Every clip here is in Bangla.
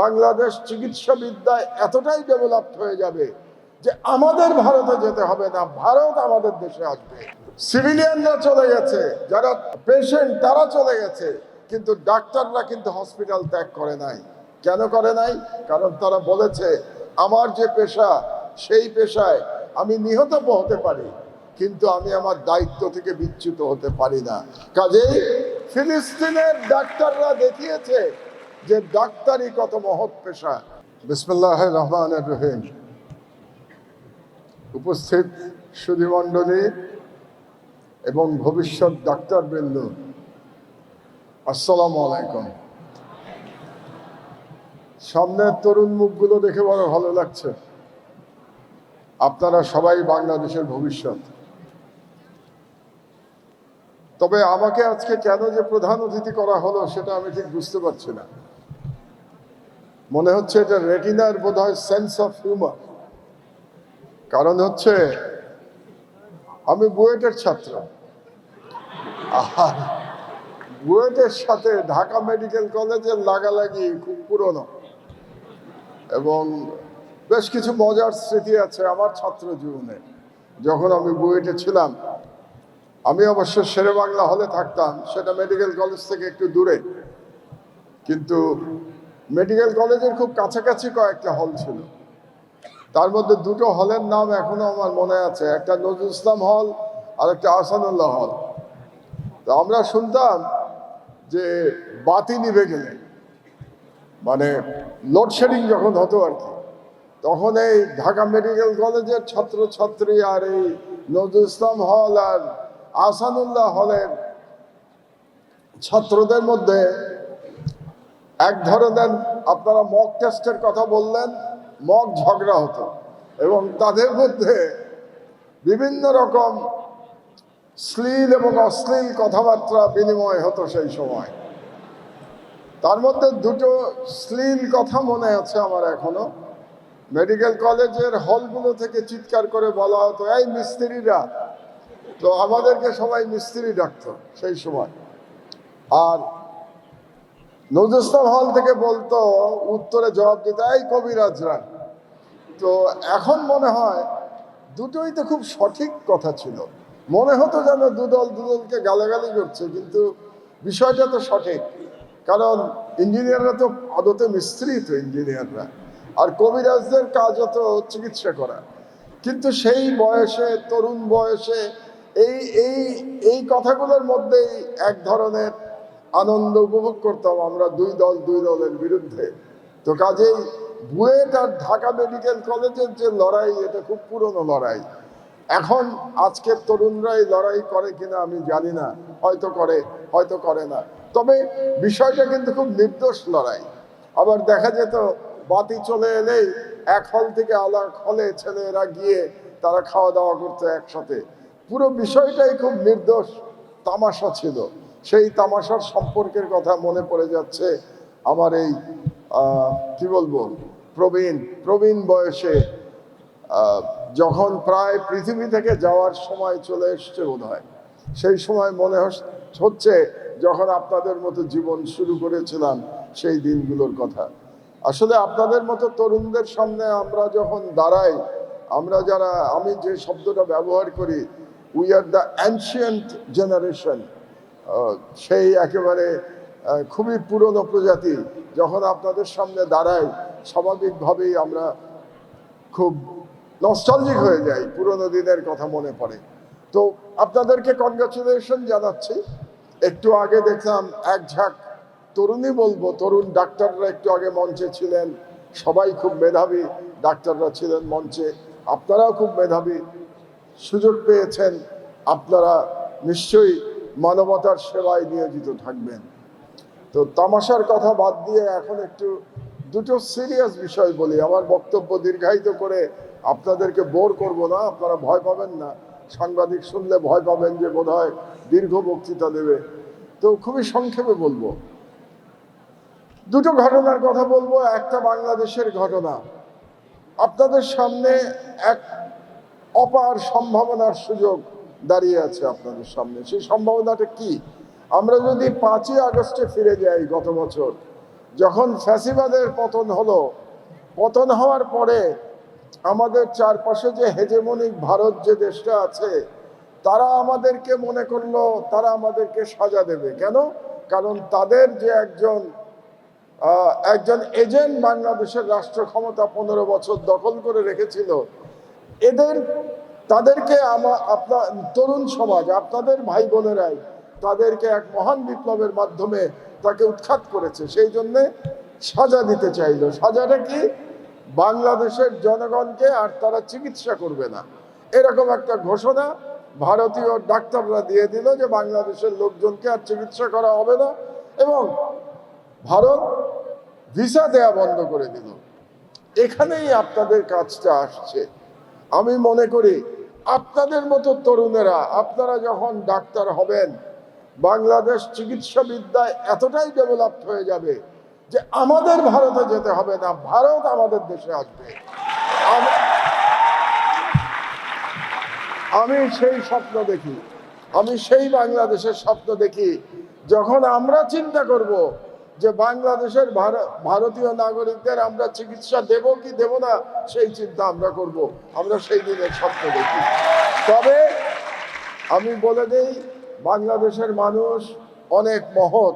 বাংলাদেশ চিকিৎসা বিদ্যায় এতটাই ডেভেলপড হয়ে যাবে যে আমাদের ভারতে যেতে হবে না, ভারত আমাদের দেশে আসবে। সিভিলিয়ানরা চলে গেছে, যারা পেশেন্ট তারা চলে গেছে, কিন্তু ডাক্তাররা কিন্তু হসপিটাল ত্যাগ করে নাই। কেন করে নাই? কারণ তারা বলেছে, আমার যে পেশা, সেই পেশায় আমি নিহত হতে পারি, কিন্তু আমি আমার দায়িত্ব থেকে বিচ্যুত হতে পারি না। কাজেই ফিলিস্তিনের ডাক্তাররা দেখিয়েছে যে ডাক্তারই কত মহৎ পেশা। বিসমুল্লাহ রহমান রহিম। উপস্থিত সুধীমণ্ডলী এবং ভবিষ্যৎ ডাক্তার ডাক্তারবৃন্দ, আসসালামু আলাইকুম। সামনের তরুণ মুখগুলো দেখে বড় ভালো লাগছে। আপনারা সবাই বাংলাদেশের ভবিষ্যৎ। তবে আমাকে আজকে কেন যে প্রধান অতিথি করা হলো, সেটা আমি ঠিক বুঝতে পারছি না। মনে হচ্ছে এটা রেটিনার বোধ হয় সেন্স অফ হিউমার কারণ হচ্ছে, আমি বুয়েটের ছাত্র। আর বুয়েটের সাথে ঢাকা মেডিকেল কলেজের লাগালাগি খুব পুরনো। এবং বেশ কিছু মজার স্মৃতি আছে আমার ছাত্র জীবনে। যখন আমি বুয়েটে ছিলাম, আমি অবশ্য শেরে বাংলা হলে থাকতাম, সেটা মেডিকেল কলেজ থেকে একটু দূরে। কিন্তু মেডিকেল কলেজের খুব কাছাকাছি কয়েকটা হল ছিল। তার মধ্যে দুটো হলের নাম এখনও আমার মনে আছে। একটা নজরুল ইসলাম হল আর একটা আসানুল্লাহ হল। তো আমরা শুনতাম যে বাতি নিভে গেলে মানে লোডশেডিং যখন হতো আর কি, তখন এই ঢাকা মেডিকেল কলেজের ছাত্রছাত্রী আর এই নজরুল ইসলাম হল আর আসানুল্লাহ হলের ছাত্রদের মধ্যে এক ধরনের আপনারা মক টেস্টের কথা বললেন মক ঝগড়া হতো। এবং তাদের মধ্যে বিভিন্ন রকম শ্লীল এবং অশ্লীল কথাবার্তা বিনিময় হতো সেই সময়। তার মধ্যে দুটো শ্লীল কথা মনে আছে আমার এখনও। মেডিকেল কলেজের হলগুলো থেকে চিৎকার করে বলা হতো, এই মিস্ত্রিরা। তো আমাদেরকে সবাই মিস্ত্রি ডাকতো সেই সময়। আর নজরুল হল থেকে বলতো, উত্তরে জবাব দিতে, এই কবিরাজরা তো এখন মনে হয় দুটোই তো খুব সঠিক কথা ছিল। মনে হতো যেন দুদল দুদলকে গালাগালি করছে, কিন্তু বিষয়টা তো সঠিক। কারণ ইঞ্জিনিয়াররা তো আদতে মিস্ত্রি তো ইঞ্জিনিয়াররা, আর কবিরাজদের কাজ হতো চিকিৎসা করা। কিন্তু সেই বয়সে, তরুণ বয়সে এই এই এই কথাগুলোর মধ্যেই এক ধরনের আনন্দ উপভোগ করতাম আমরা দুই দল, দুই দলের বিরুদ্ধে। তো কাজেই বুয়েট আর ঢাকা মেডিকেল কলেজের যে লড়াই, এটা খুব পুরনো লড়াই। এখন আজকের তরুণরা এই লড়াই করে কিনা আমি জানি না। হয়তো করে হয়তো করে না। তবে বিষয়টা কিন্তু খুব নির্দোষ লড়াই। আবার দেখা যেত, বাতি চলে এলেই এক হল থেকে আলাদা হলে ছেলেরা গিয়ে তারা খাওয়া দাওয়া করতো একসাথে। পুরো বিষয়টাই খুব নির্দোষ, তামাশা ছিল। সেই তামাশার সম্পর্কের কথা মনে পড়ে যাচ্ছে আমার এই কি বলব, প্রবীণ প্রবীণ বয়সে যখন প্রায় পৃথিবী থেকে যাওয়ার সময় চলে এসছে বোধ হয় সেই সময় মনে হচ্ছে যখন আপনাদের মতো জীবন শুরু করেছিলাম সেই দিনগুলোর কথা। আসলে আপনাদের মতো তরুণদের সামনে আমরা যখন দাঁড়াই, আমরা যারা, আমি যে শব্দটা ব্যবহার করি we are the ancient generation সেই একেবারে খুবই পুরনো প্রজাতি যখন আপনাদের সামনে দাঁড়াই স্বাভাবিকভাবেই আমরা খুব নস্টালজিক হয়ে যাই, পুরোনো দিনের কথা মনে পড়ে। তো আপনাদেরকে কনগ্রাচুলেশন জানাচ্ছি। একটু আগে দেখলাম এক ঝাঁক তরুণী বলব, তরুণ ডাক্তাররা একটু আগে মঞ্চে ছিলেন, সবাই খুব মেধাবী ডাক্তাররা ছিলেন মঞ্চে, আপনারাও খুব মেধাবী সুযোগ পেয়েছেন, আপনারা নিশ্চয়ই মানবতার সেবায় নিয়োজিত থাকবেন। তো তামাশার কথা বাদ দিয়ে এখন একটু দুটো সিরিয়াস বিষয় বলি। আমার বক্তব্য দীর্ঘায়িত করে আপনাদেরকে বোর করব না, আপনারা ভয় পাবেন না। সাংবাদিক শুনলে ভয় পাবেন যে বোধ হয় দীর্ঘ বক্তৃতা দেবে। তো খুবই সংক্ষেপে বলব। দুটো ঘটনার কথা বলব, একটা বাংলাদেশের ঘটনা। আপনাদের সামনে এক অপার সম্ভাবনার সুযোগ। দাঁড়িয়ে আছে আপনাদের সামনে। সেই সম্ভাবনাটা কি? আমরা যদি পাঁচই আগস্টে ফিরে যাই গত বছর, যখন ফ্যাসিবাদের পতন হলো, পতন হওয়ার পরে আমাদের চারপাশে যে হেজেমনিক ভারত যে দেশটা আছে, তারা আমাদেরকে মনে করল, তারা আমাদেরকে সাজা দেবে। কেন? কারণ তাদের যে একজন একজন এজেন্ট বাংলাদেশের রাষ্ট্র ক্ষমতা পনেরো বছর দখল করে রেখেছিল, এদের তাদেরকে আমার আপনার তরুণ সমাজ, আপনাদের ভাই বোনেরাই তাদেরকে এক মহান বিপ্লবের মাধ্যমে তাকে উৎখাত করেছে। সেই জন্যে সাজা দিতে চাইলো। সাজাটা কি? বাংলাদেশের জনগণকে আর তারা চিকিৎসা করবে না। এরকম একটা ঘোষণা ভারতীয় ডাক্তাররা দিয়ে দিল যে বাংলাদেশের লোকজনকে আর চিকিৎসা করা হবে না এবং ভারত ভিসা দেয়া বন্ধ করে দিল। এখানেই আপনাদের কাজটা আসছে। আমি মনে করি আপনাদের মতো তরুণেরা, আপনারা যখন ডাক্তার হবেন, বাংলাদেশ চিকিৎসা বিদ্যায় এতটাই ডেভেলপড হয়ে যাবে যে আমাদের ভারতে যেতে হবে না, ভারত আমাদের দেশে আসবে। আমি সেই স্বপ্ন দেখি, আমি সেই বাংলাদেশের স্বপ্ন দেখি, যখন আমরা চিন্তা করব যে বাংলাদেশের ভার- ভারতীয় নাগরিকদের আমরা চিকিৎসা দেব কি দেব না, সেই চিন্তা আমরা করব। আমরা সেই দিনের স্বপ্ন দেখি। তবে আমি বলে দিই, বাংলাদেশের মানুষ অনেক মহৎ।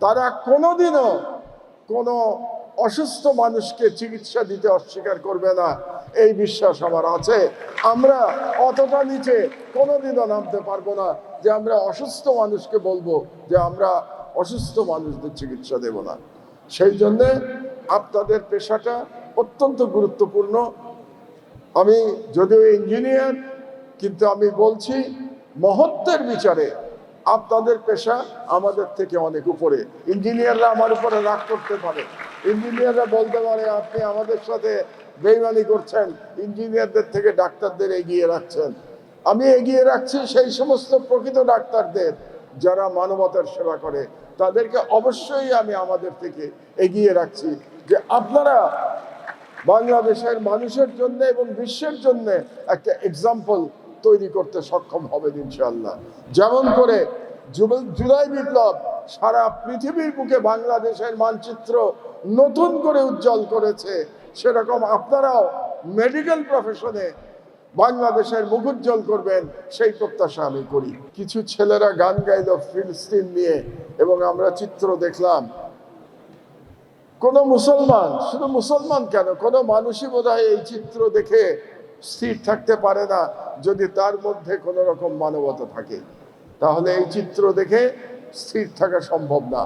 তারা কোনোদিনও কোনো অসুস্থ মানুষকে চিকিৎসা দিতে অস্বীকার করবে না। এই বিশ্বাস আমার আছে। আমরা অতটা নিচে কোনোদিনও নামতে পারব না যে আমরা অসুস্থ মানুষকে বলব যে আমরা অসুস্থ মানুষদের চিকিৎসা দেব না। সেই জন্যে আপনাদের পেশাটা অত্যন্ত গুরুত্বপূর্ণ। আমি যদিও ইঞ্জিনিয়ার, কিন্তু আমি বলছি মহত্বের বিচারে আপনাদের পেশা আমাদের থেকে অনেক উপরে। ইঞ্জিনিয়াররা আমার উপরে রাগ করতে পারে। ইঞ্জিনিয়াররা বলতে পারে, আপনি আমাদের সাথে বেইমানি করছেন। ইঞ্জিনিয়ারদের থেকে ডাক্তারদের এগিয়ে রাখছেন। আমি এগিয়ে রাখছি সেই সমস্ত প্রকৃত ডাক্তারদের যারা মানবতার সেবা করে। তাদেরকে অবশ্যই আমি আমাদের থেকে এগিয়ে রাখছি যে আপনারা বাংলাদেশের মানুষের জন্য এবং বিশ্বের জন্য একটা এক্সাম্পল তৈরি করতে সক্ষম হবেন ইনশাল্লাহ যেমন করে জুলাই বিপ্লব সারা পৃথিবীর বুকে বাংলাদেশের মানচিত্র নতুন করে উজ্জ্বল করেছে। সেরকম আপনারাও মেডিকেল প্রফেশনে বাংলাদেশের মুখ উজ্জ্বল করবেন, সেই প্রত্যাশা আমি করি। কিছু ছেলেরা গান গাইল ফিলিস্তিন নিয়ে, এবং আমরা চিত্র দেখলাম। কোন মুসলমান, শুধু মুসলমান কেন? কোনো মানুষই বোধহয় এই চিত্র দেখে স্থির থাকতে পারে না, যদি তার মধ্যে কোনো রকম মানবতা থাকে। তাহলে এই চিত্র দেখে স্থির থাকা সম্ভব না।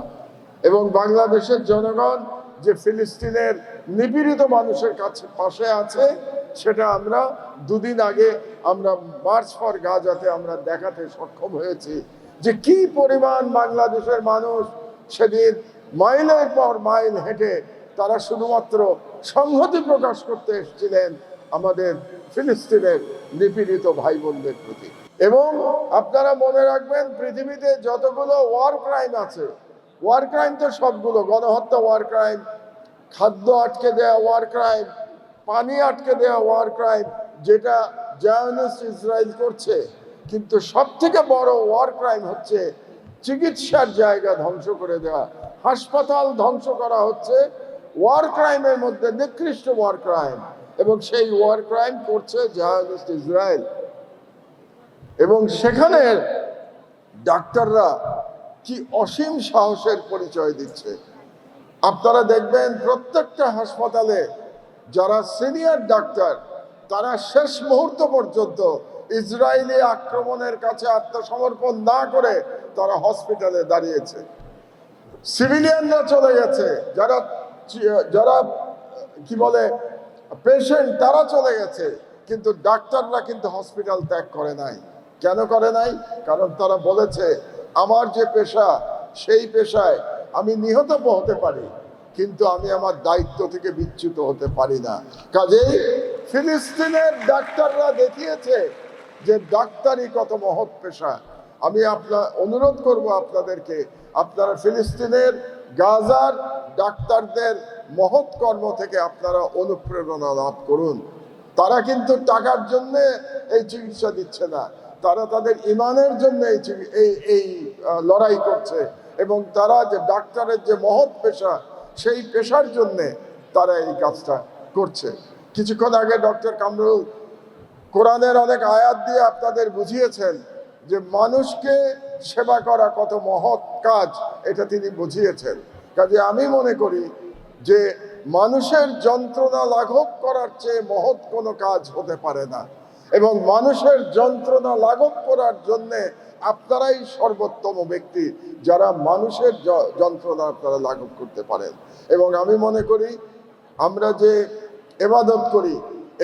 এবং বাংলাদেশের জনগণ যে ফিলিস্তিনের নিপীড়িত মানুষের কাছে পাশে আছে সেটা আমরা দুদিন আগে আমরা মার্চ ফর গাজাতে আমরা দেখাতে সক্ষম হয়েছি যে কি পরিমাণ বাংলাদেশের মানুষ সেদিন মাইলের পর মাইল হেঁটে তারা শুধুমাত্র সংহতি প্রকাশ করতে এসেছিলেন আমাদের ফিলিস্তিনের নিপীড়িত ভাই বোনদের প্রতি। এবং আপনারা মনে রাখবেন, পৃথিবীতে যতগুলো ওয়ার ক্রাইম আছে ওয়ার ক্রাইম তো সবগুলো, গণহত্যা ওয়ার ক্রাইম খাদ্য আটকে দেওয়া ওয়ার ক্রাইম পানি আটকে দেওয়া ওয়ার ক্রাইম যেটা জায়নিস্ট ইসরায়েল করছে। কিন্তু সব থেকে বড় ওয়ার ক্রাইম হচ্ছে চিকিৎসার জায়গা ধ্বংস করে দেওয়া হাসপাতাল ধ্বংস করা হচ্ছে। ওয়ার ক্রাইমের মধ্যে নিকৃষ্ট ওয়ার ক্রাইম এবং সেই ওয়ার ক্রাইম করছে জাহানিস্ট ইসরায়েল এবং সেখানে ডাক্তাররা কি অসীম সাহসের পরিচয় দিচ্ছে। আপনারা দেখবেন প্রত্যেকটা হাসপাতালে যারা সিনিয়র ডাক্তার, তারা শেষ মুহূর্ত পর্যন্ত ইসরায়েলি আক্রমণের কাছে আত্মসমর্পণ না করে তারা হসপিটালে দাঁড়িয়েছে। সিভিলিয়ানরা চলে গেছে, যারা যারা, কি বলে পেশেন্ট তারা চলে গেছে, কিন্তু ডাক্তাররা কিন্তু হসপিটাল ত্যাগ করে নাই। কেন করে নাই? কারণ তারা বলেছে, আমার যে পেশা, সেই পেশায় আমি নিহত হতে পারি। কিন্তু আমি আমার দায়িত্ব থেকে বিচ্যুত হতে পারি না। কাজেই ফিলিস্তিনের ডাক্তাররা দেখিয়েছে যে ডাক্তারই কত মহৎ পেশা। আমি আপনার অনুরোধ করব আপনাদেরকে, আপনারা ফিলিস্তিনের, গাজার ডাক্তারদের মহৎ কর্ম থেকে আপনারা অনুপ্রেরণা লাভ করুন। তারা কিন্তু টাকার জন্য এই চিকিৎসা দিচ্ছে না। তারা তাদের ইমানের জন্য এই এই লড়াই করছে। এবং তারা যে ডাক্তারের যে মহৎ পেশা সেই পেশার জন্যে তারা এই কাজটা করছে। কিছুক্ষণ আগে ডক্টর কামরুল কোরআনের অনেক আয়াত দিয়ে আপনাদের বুঝিয়েছেন যে মানুষকে সেবা করা কত মহৎ কাজ, এটা তিনি বুঝিয়েছেন। কাজে আমি মনে করি যে মানুষের যন্ত্রণা লাঘব করার চেয়ে মহৎ কোনো কাজ হতে পারে না। এবং মানুষের যন্ত্রণা লাঘব করার জন্যে আপনারাই সর্বোত্তম ব্যক্তি যারা মানুষের যন্ত্রণা আপনারা লাঘব করতে পারেন। এবং আমি মনে করি, আমরা যে এবাদত করি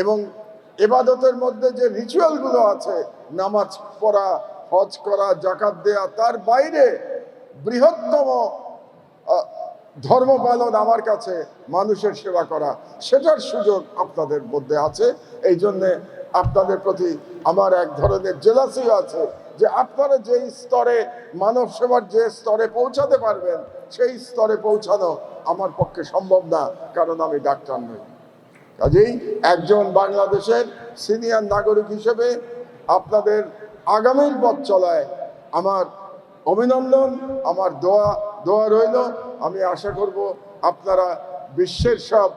এবং এবাদতের মধ্যে যে রিচুয়ালগুলো আছে, নামাজ পড়া, হজ করা জাকাত দেয়া, তার বাইরে বৃহত্তম ধর্ম পালন আমার কাছে মানুষের সেবা করা, সেটার সুযোগ আপনাদের মধ্যে আছে। এই জন্যে আপনাদের প্রতি আমার এক ধরনের জেলাসি আছে। যে আপনারা যেই স্তরে মানব সেবার যে স্তরে পৌঁছাতে পারবেন, সেই স্তরে পৌঁছানো আমার পক্ষে সম্ভব না, কারণ আমি ডাক্তার নই। কাজেই একজন বাংলাদেশের সিনিয়র নাগরিক হিসেবে আপনাদের আগামীর পথ চলায় আমার অভিনন্দন, আমার দোয়া দোয়া রইল। আমি আশা করব আপনারা বিশ্বের সব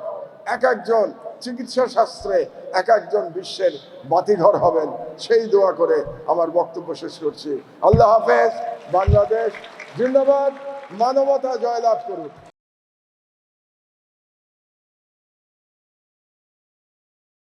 এক একজন চিকিৎসা শাস্ত্রে এক একজন বিশ্বের বাতিঘর হবেন। সেই দোয়া করে আমার বক্তব্য শেষ করছি। আল্লাহ হাফেজ। বাংলাদেশ জিন্দাবাদ। মানবতা জয়লাভ করুন।